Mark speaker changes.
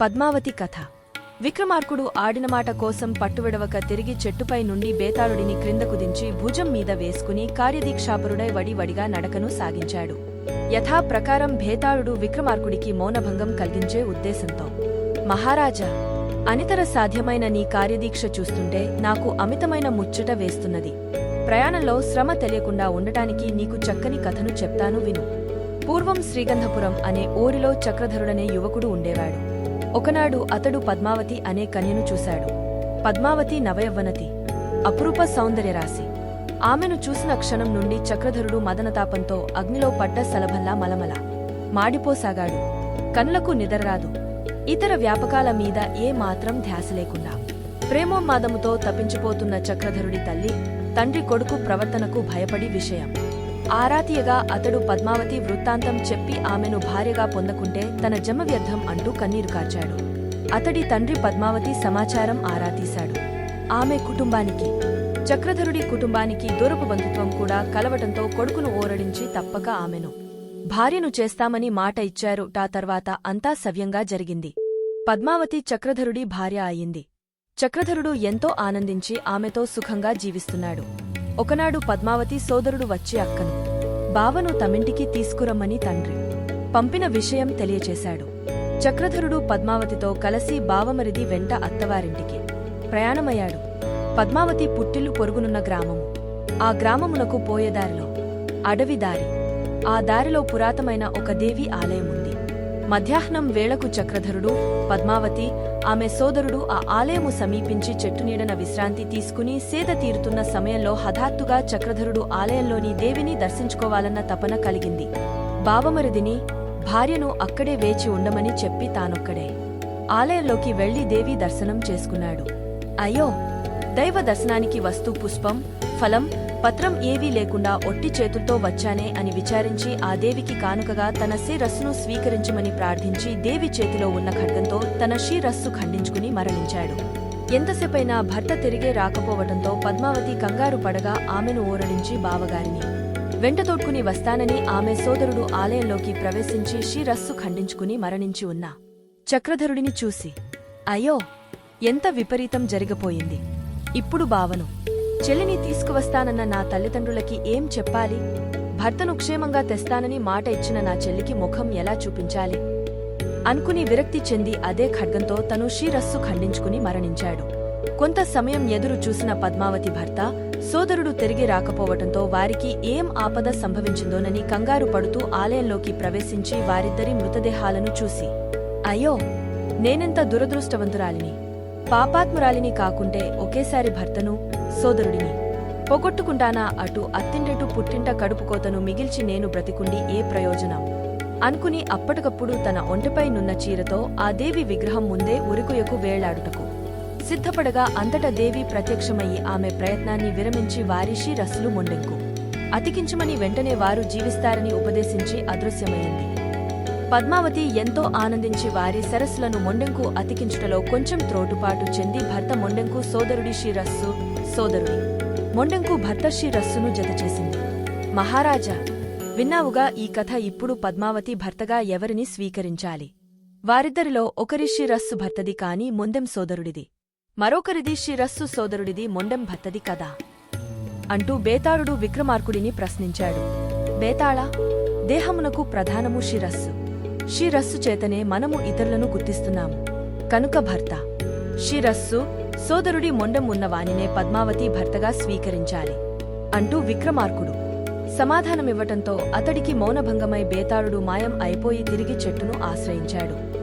Speaker 1: పద్మావతి కథ. విక్రమార్కుడు ఆడిన మాట కోసం పట్టువిడవక తిరిగి చెట్టుపై నుండి బేతాళుడిని క్రిందకు దించి భుజం మీద వేసుకుని కార్యదీక్షాపరుడై వడివడిగా నడకను సాగించాడు. యథాప్రకారం భేతాళుడు విక్రమార్కుడికి మౌనభంగం కలిగించే ఉద్దేశంతో మహారాజా అనితర సాధ్యమైన నీ కార్యదీక్ష చూస్తుంటే నాకు అమితమైన ముచ్చట వేస్తున్నది. ప్రయాణంలో శ్రమ తెలియకుండా ఉండటానికి నీకు చక్కని కథను చెప్తాను విను. పూర్వం శ్రీగంధపురం అనే ఊరిలో చక్రధరుడనే యువకుడు ఉండేవాడు. ఒకనాడు అతడు పద్మావతి అనే కన్యను చూశాడు. పద్మావతి నవయవ్వనతి అపురూప సౌందర్యరాశి ఆమెను చూసిన క్షణం నుండి చక్రధరుడు మదనతాపంతో అగ్నిలో పడ్డ సలభల్లా మలమల. మాడిపోసాగాడు. కన్లకు నిదర్రాదు ఇతర వ్యాపకాల మీద ఏ మాత్రం ధ్యాస లేకుండా. ప్రేమోన్మాదముతో తప్పించిపోతున్న చక్రధరుడి తల్లి తండ్రి కొడుకు ప్రవర్తనకు భయపడి విషయం. ఆరాతీయగా అతడు పద్మావతి వృత్తాంతం చెప్పి ఆమెను భార్యగా పొందకుంటే తన జమ వ్యర్థం అంటూ కన్నీరు కార్చాడు. అతడి తండ్రి పద్మావతి సమాచారం ఆరాతీశాడు. ఆమె కుటుంబానికి చక్రధరుడి కుటుంబానికి దూరపు బంధుత్వం కూడా కలవటంతో కొడుకును ఓరడించి తప్పక ఆమెను. భార్యను చేస్తామని మాట ఇచ్చారు టా తర్వాత అంతా సవ్యంగా జరిగింది. పద్మావతి చక్రధరుడి భార్య అయింది. చక్రధరుడు ఎంతో ఆనందించి ఆమెతో సుఖంగా జీవిస్తున్నాడు. ఒకనాడు పద్మావతి సోదరుడు వచ్చి అక్కను. బావను తమింటికి తీసుకురమ్మని తండ్రి. పంపిన విషయం తెలియచేశాడు. చక్రధరుడు పద్మావతితో కలసి బావమరిది వెంట అత్తవారింటికి ప్రయాణమయ్యాడు. పద్మావతి పుట్టిల్లు పొరుగునున్న గ్రామము. ఆ గ్రామమునకు పోయేదారిలో అడవి దారి. ఆ దారిలో పురాతమైన ఒక దేవి ఆలయం ఉంది మధ్యాహ్నం వేళకు చక్రధరుడు పద్మావతి ఆమె సోదరుడు ఆ ఆలయము సమీపించి చెట్టు నీడన విశ్రాంతి తీసుకుని సేద తీరుతున్న సమయంలో హఠాత్తుగా చక్రధరుడు ఆలయంలోని దేవిని దర్శించుకోవాలన్న తపన కలిగింది. బావమరుదిని భార్యను అక్కడే వేచి ఉండమని చెప్పి తానొక్కడే. ఆలయంలోకి వెళ్ళి దేవి దర్శనం చేసుకున్నాడు. అయ్యో దైవ దర్శనానికి వస్తూ పుష్పం ఫలం పత్రం ఏవీ లేకుండా ఒట్టి చేతులతో వచ్చానే అని విచారించి ఆ దేవికి కానుకగా తన శిరస్సును స్వీకరించమని ప్రార్థించి దేవి చేతిలో ఉన్న ఖడ్గంతో తన శిరస్సు ఖండించుకుని మరణించాడు. ఎంతసేపైనా భర్త తిరిగే రాకపోవటంతో పద్మావతి కంగారు పడగా ఆమెను ఓరడించి బావగారిని. వెంటతోడ్కుని వస్తానని ఆమె సోదరుడు ఆలయంలోకి ప్రవేశించి శిరస్సు ఖండించుకుని మరణించి ఉన్నా. చక్రధరుడిని చూసి అయ్యో ఎంత విపరీతం జరిగిపోయింది. ఇప్పుడు బావను చెల్లిని తీసుకువస్తానన్న నా తల్లిదండ్రులకి ఏం చెప్పాలి? భర్తను క్షేమంగా తెస్తానని మాట ఇచ్చిన నా చెల్లికి ముఖం ఎలా చూపించాలి? అనుకుని విరక్తి చెంది అదే ఖడ్గంతో తను శిరస్సు ఖండించుకుని మరణించాడు. కొంత సమయం ఎదురు చూసిన పద్మావతి భర్త సోదరుడు తిరిగి రాకపోవటంతో వారికి ఏం ఆపద సంభవించిందోనని కంగారు పడుతూ ఆలయంలోకి ప్రవేశించి వారిద్దరి మృతదేహాలను చూసి అయ్యో నేనెంత దురదృష్టవంతురాలిని? పాపాత్మురాలిని కాకుంటే ఒకేసారి భర్తను సోదరుడిని. పొగొట్టుకుంటానా అటు అత్తింటెటు పుట్టింట కడుపుకోతను మిగిల్చి నేను బ్రతికుండి ఏ ప్రయోజనం? అనుకుని అప్పటికప్పుడు తన ఒంటిపై నున్న చీరతో ఆ దేవి విగ్రహం ముందే ఉరికుయకు వేళ్ళాడుటకు. సిద్ధపడగా అంతట దేవి ప్రత్యక్షమయ్యి ఆమె ప్రయత్నాన్ని విరమించి వారిషి రసులు మొండెంకు. అతికించమని వెంటనే వారు జీవిస్తారని ఉపదేశించి అదృశ్యమైంది. పద్మావతి ఎంతో ఆనందించి వారి సరస్సులను మొండెంకు అతికించుటలో కొంచెం త్రోటుపాటు చెంది భర్త మొండెంకు సోదరుడి శిరస్సు సోదరుడి మొండెంకు భర్త రస్సును జతచేసింది. మహారాజా విన్నావుగా ఈ కథ ఇప్పుడు పద్మావతి భర్తగా ఎవరిని స్వీకరించాలి? వారిద్దరిలో ఒకరి శిరస్సు భర్తది కాని మొండెం సోదరుడిది. మరొకరిది శిరస్సు సోదరుడిది మొండెం భర్తది కదా? అంటూ బేతాళుడు విక్రమార్కుడిని ప్రశ్నించాడు. బేతాళ దేహమునకు ప్రధానము శిరస్సు శిరస్సు చేతనే మనము ఇతరులను గుర్తిస్తున్నాము. కనుక భర్త శిరస్సు సోదరుడి మొండం ఉన్నవానినే పద్మావతి భర్తగా స్వీకరించాలి అంటూ విక్రమార్కుడు సమాధానమివ్వటంతో అతడికి మౌనభంగమై బేతాళుడు మాయం అయిపోయి తిరిగి చెట్టును ఆశ్రయించాడు.